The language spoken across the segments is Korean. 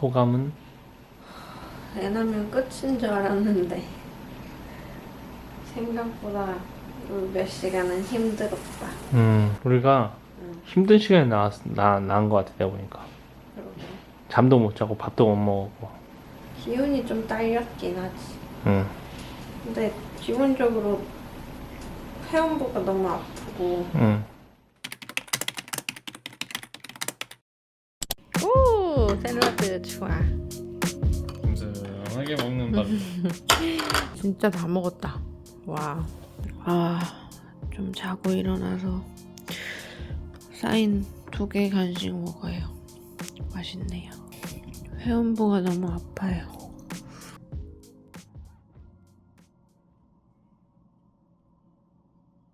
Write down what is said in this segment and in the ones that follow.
소감은? 애 낳으면 끝인 줄 알았는데 생각보다 이몇 시간은 힘들었다. 음, 우리가 응. 힘든 시간에 나왔, 나, 나은 것 같아, 내가 보니까. 그러게. 잠도 못 자고 밥도 못 먹고. 기운이 좀 딸렸긴 하지. 응. 근데 기본적으로 회원부가 너무 아프고 샐러드 좋아 든든하게 먹는 밥. 진짜 다 먹었다. 와 아 좀 자고 일어나서 사인 두 개 간식 먹어요. 맛있네요. 회원부가 너무 아파요.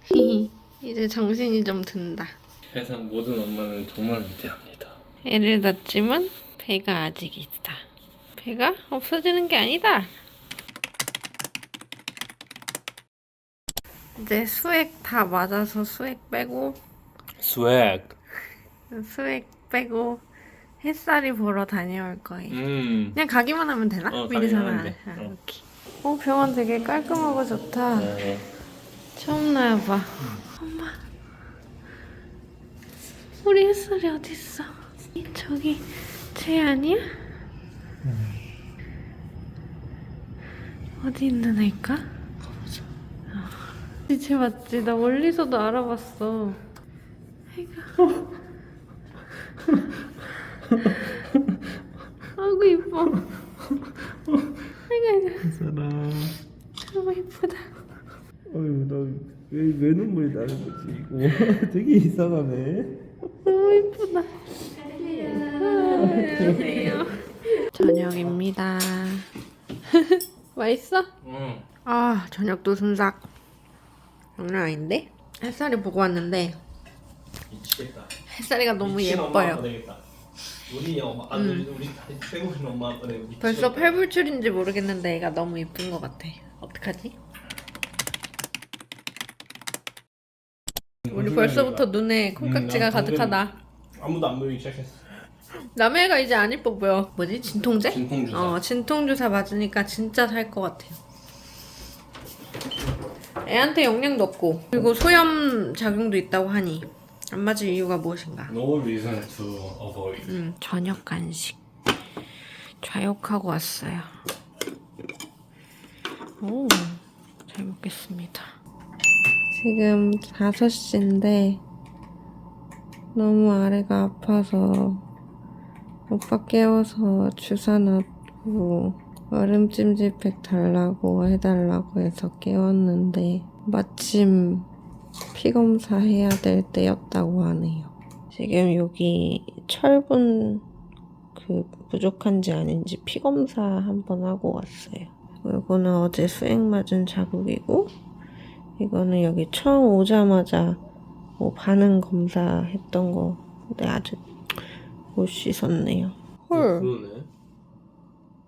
이제 정신이 좀 든다. 세상 모든 엄마는 정말 위대합니다. 애를 낳지만 배가 아직 있다. 배가 없어지는 게 아니다. 이제 수액 다 맞아서 수액 빼고 스웩. 수액 빼고 햇살이 보러 다녀올 거예요. 음. 그냥 가기만 하면 되나? 어, 미리 가기만 전화. 하면 돼. 아, 어. 오케이. 어 병원 되게 깔끔하고 좋다. 네. 처음 나와봐. 엄마. 우리 햇살이 어딨어? 저기 쟤 아니야? 어디 있는 애일까? 가보자. 쟤 맞지? 나 멀리서도 알아봤어. 애가. 아이고 이뻐. 아이고 아이고 사랑. 너무 이쁘다. 어휴 나왜 왜 눈물이 나는 거지 이거 되게 이상하네 너무 이쁘다. 안녕하세요. 저녁입니다. 맛있어? 응. 아 저녁도 순삭. 장난 아닌데? 햇살이 보고 왔는데 미치겠다. 햇살이가 너무 미친 엄마 예뻐요. 되겠다. 우리 엄마, 아, 우리 우리 빼고는 엄마 아빠 되고 미치겠다. 벌써 팔불출인지 모르겠는데 애가 너무 예쁜 것 같아. 어떡하지? 우리 벌써부터 눈에 콩깍지가 음, 난 가득하다. 아무도 안 보이기 시작했어. 남의 애가 이제 안 이뻐 보여. 뭐지? 진통제? 진통주사. 어, 진통주사 맞으니까 진짜 살 것 같아요. 애한테 영양도 없고 그리고 소염 작용도 있다고 하니 안 맞을 이유가 무엇인가? No reason to avoid. 음, 저녁 간식 좌욕하고 왔어요. 오, 잘 먹겠습니다. 지금 5시인데 너무 아래가 아파서 오빠 깨워서 주사 놨고 얼음 찜질팩 달라고 해달라고 해서 깨웠는데 마침 피 검사 해야 될 때였다고 하네요. 지금 여기 철분 그 부족한지 아닌지 피 검사 한번 하고 왔어요. 이거는 어제 수액 맞은 자국이고 이거는 여기 처음 오자마자 뭐 반응 검사 했던 거 근데 아직 못 씻었네요. 그러네.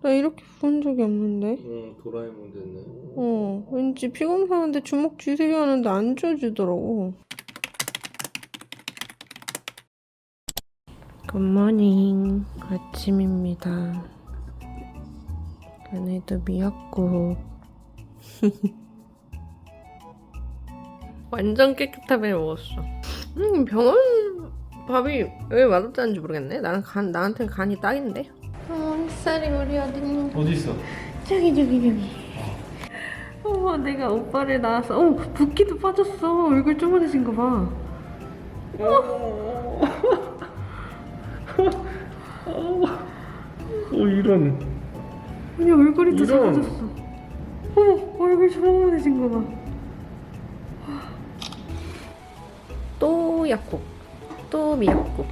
나 이렇게 부은 적이 없는데? 응, 도라에몽 됐네. 어, 왠지 피 검사하는데 주먹 쥐세게 하는데 안 지워지더라고. 굿모닝. 아침입니다. 오늘도 미역국. 완전 깨끗하게 먹었어. 음, 병원 밥이 왜 맛없다는지 모르겠네. 나는 간, 나한테 간이 딱인데. 어, 햇살이 우리 어딨니? 어디 있어? 저기 저기 저기 어머 내가 오빠를 낳아서 어 붓기도 빠졌어 얼굴 쪼그라진 거봐 오 이런 아니 얼굴이 더 이런. 작아졌어 어머 얼굴 조그만해진 거 봐 또 약국 또 미역국.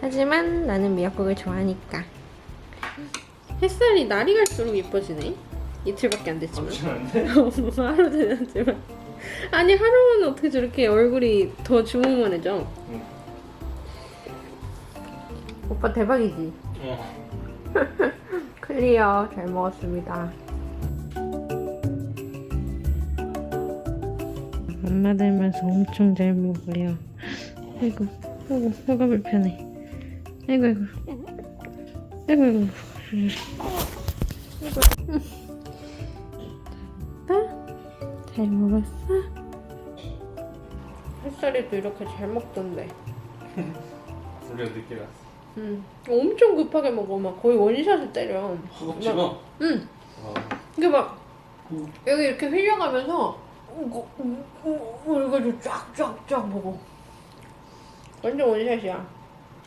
하지만 나는 미역국을 좋아하니까. 햇살이 날이 갈수록 예뻐지네. 이틀밖에 안 됐지만. 잠시만데. 하루 지났지만. 아니 하루만 어떻게 저렇게 얼굴이 더 주먹만해져 응. 오빠 대박이지? 어. 클리어 잘 먹었습니다. 엄마들면서 엄청 잘 먹어요 아이고 아이고 혀가 불편해 아이고 아이고 아이고, 아, 잘 먹었어? 햇살이도 이렇게 잘 먹던데. 우리가 늦게 갔어. 응. 엄청 급하게 먹어. 막 거의 원샷을 때려. 허겁지겁. 응. 어. 이게 막 여기 이렇게 흘려가면서 이거 이거 쫙쫙쫙 먹어. 완전 원샷이야.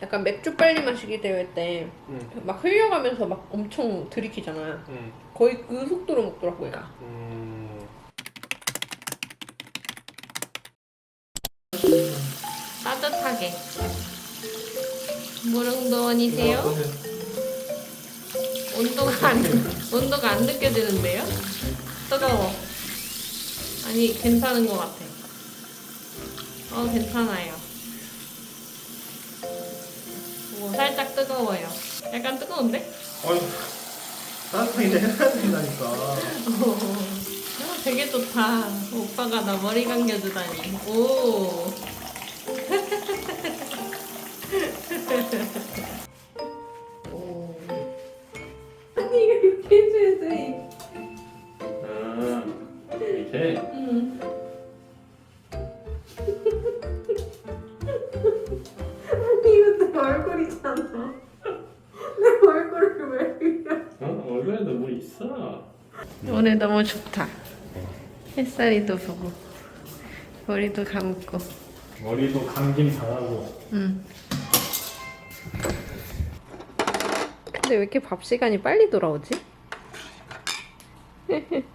약간 맥주 빨리 마시기 대회 때막 응. 흘려가면서 막 엄청 들이키잖아. 응. 거의 그 속도로 먹더라고 얘가. 음. 따뜻하게. 무릉도원이세요? 온도가 안 온도가 안 느껴지는데요? 뜨거워. 아니 괜찮은 것 같아. 어 괜찮아요. 살짝 뜨거워요. 약간 뜨거운데? 어휴. 따뜻하게 해야 된다니까. 아, 되게 좋다. 오빠가 나 머리 감겨주다니. 오. 오. 있어. 오늘 너무 좋다. 햇살이도 보고 머리도 감고. 머리도 감김 당하고. 응. 근데 왜 이렇게 밥 시간이 빨리 돌아오지?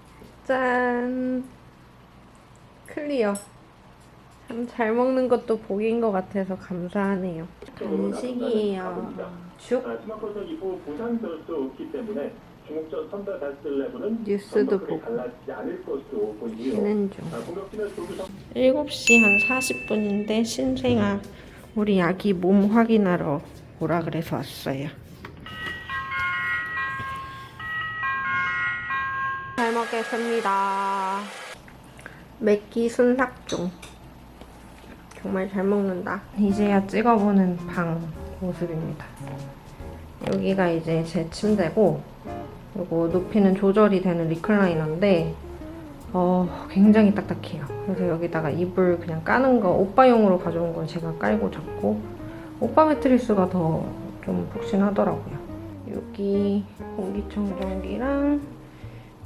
짠. 클리어. 참 잘 먹는 것도 복인 것 같아서 감사하네요. 간식이에요. 죽. 변수 없기 때문에 중국전 선발 베스트 11은 뉴스도 보고. 달라지지 않을 것으로 보이고요. 쉬는 중. 아, 공격진의 조규성 7시 한 40분인데 신생아 우리 아기 몸 확인하러 오라 그래서 왔어요. 잘 먹겠습니다. 맥기 순삭중. 정말 잘 먹는다. 이제야 찍어보는 방 모습입니다. 여기가 이제 제 침대고, 요거 높이는 조절이 되는 리클라이너인데, 어, 굉장히 딱딱해요. 그래서 여기다가 이불 그냥 까는 거 오빠용으로 가져온 건 제가 깔고 잤고 오빠 매트리스가 더좀 푹신하더라고요. 여기 공기청정기랑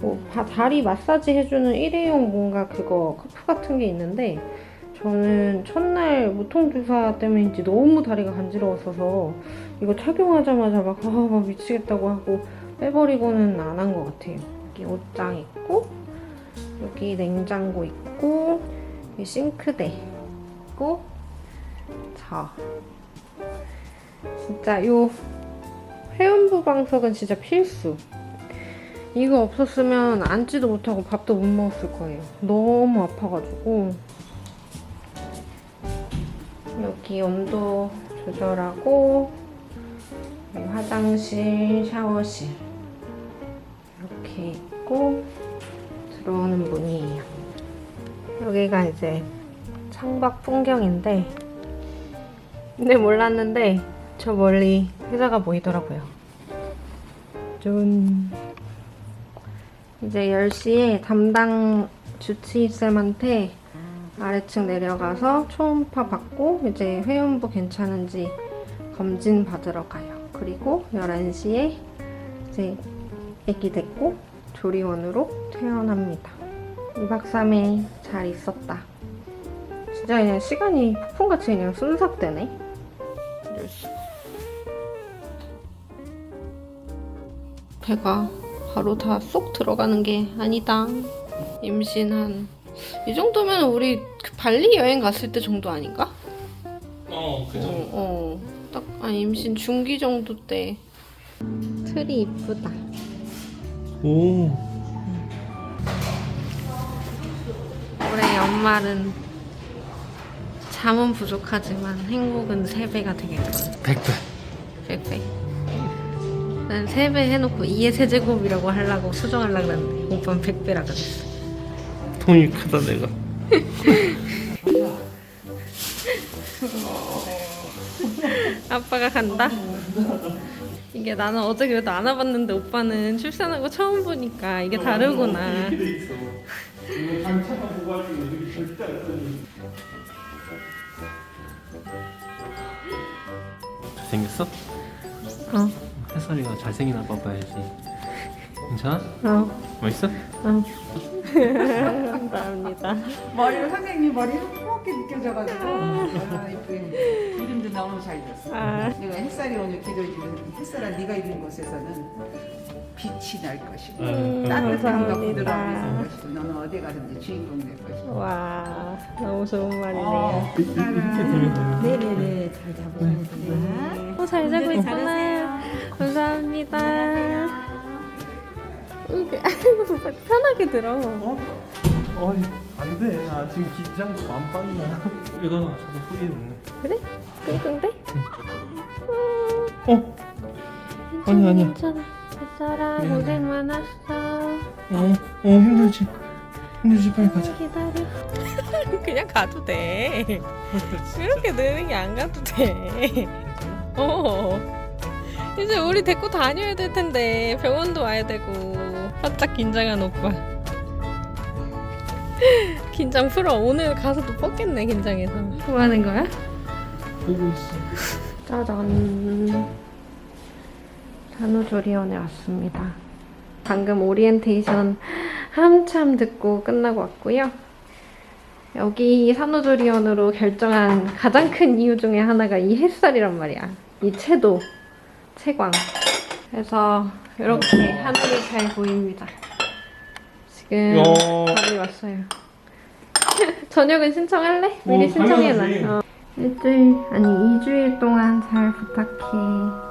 뭐 바- 다리 마사지 해주는 일회용 뭔가 그거 커프 같은 게 있는데 저는 첫날 무통주사 때문인지 너무 다리가 간지러웠어서 이거 착용하자마자 막, 아, 막 미치겠다고 하고 빼버리고는 안 한 것 같아요. 여기 옷장 있고 여기 냉장고 있고 여기 싱크대 있고 자. 진짜 요 회원부 방석은 진짜 필수. 이거 없었으면 앉지도 못하고 밥도 못 먹었을 거예요. 너무 아파가지고. 여기 온도 조절하고 화장실 샤워실 있고 들어오는 문이에요. 여기가 이제 창밖 풍경인데, 근데 몰랐는데 저 멀리 회사가 보이더라고요. 짠. 이제 10시에 담당 주치의쌤한테 아래층 내려가서 초음파 받고 이제 회원부 괜찮은지 검진 받으러 가요. 그리고 11시에 이제 애기 데리고 조리원으로 퇴원합니다. 2박 3일 잘 있었다. 진짜 그냥 시간이 폭풍같이 그냥 순삭되네. 배가 바로 다 쏙 들어가는 게 아니다. 임신한 이 정도면 우리 그 발리 여행 갔을 때 정도 아닌가? 어, 그 어, 정도. 어. 딱 아, 임신 중기 정도 때. 틀이 이쁘다. 오. 올해 연말은 잠은 부족하지만 행복은 3배가 되겠군. 100배. 100배. 난 3배 해놓고 2의 세제곱이라고 하려고 수정하려고 그랬는데 오빠는 100배라 그랬어. 통이 크다 내가. 아빠가 간다. 이게 나는 어제 그래도 안 와봤는데 오빠는 출산하고 처음 보니까 이게 다르구나. 이렇게 돼 있어. 이거 반차만 보고 하지 이렇게 절대 안 써니. 잘생겼어? 어, 햇살이가 잘생긴 아빠 봐야지. 괜찮아? 어, 멋있어? 어. 감사합니다. 머리를 선생님 머리 를 그렇게 느껴져가지고 아 이름도 너무 잘 졌어. 아, 내가 햇살이 오늘 기도해주는 햇살아 네가 있는 곳에서는 빛이 날 것이고 음, 따뜻함과 감사합니다. 것이고 너는 어디 가든지 주인공 될 것이고. 와, 너무 좋은 말이네요. 이렇게 되면 네네네 잘 잡으셨습니다. 어, 잘 자고 있구나. 감사합니다. 이게 편하게 들어. 어? 어이 안돼 나 지금 긴장도 만빵이야 이거 저도 후회했네 그래? 끙끙대? 어? 아니, 아니야. 괜찮아. 괜찮아. 미안해. 고생 많았어. 어? 어 힘들지 힘들지 빨리 가자 기다려. 그냥 가도 돼. 이렇게 느는 게 안 가도 돼. 어. 이제 우리 데리고 다녀야 될 텐데 병원도 와야 되고 바짝 긴장한 오빠. 긴장 풀어. 오늘 가서 또 뻗겠네 긴장해서. 뭐 하는 거야? 보고 있어 짜잔. 산후조리원에 왔습니다. 방금 오리엔테이션 한참 듣고 끝나고 왔고요. 여기 산후조리원으로 결정한 가장 큰 이유 중에 하나가 이 햇살이란 말이야. 이 채도, 채광. 그래서 이렇게 하늘이 잘 보입니다. 지금 야. 밥이 왔어요. 저녁은 신청할래? 미리 어, 신청해놔. 당연하지. 어. 일주일, 아니 2주일 동안 잘 부탁해.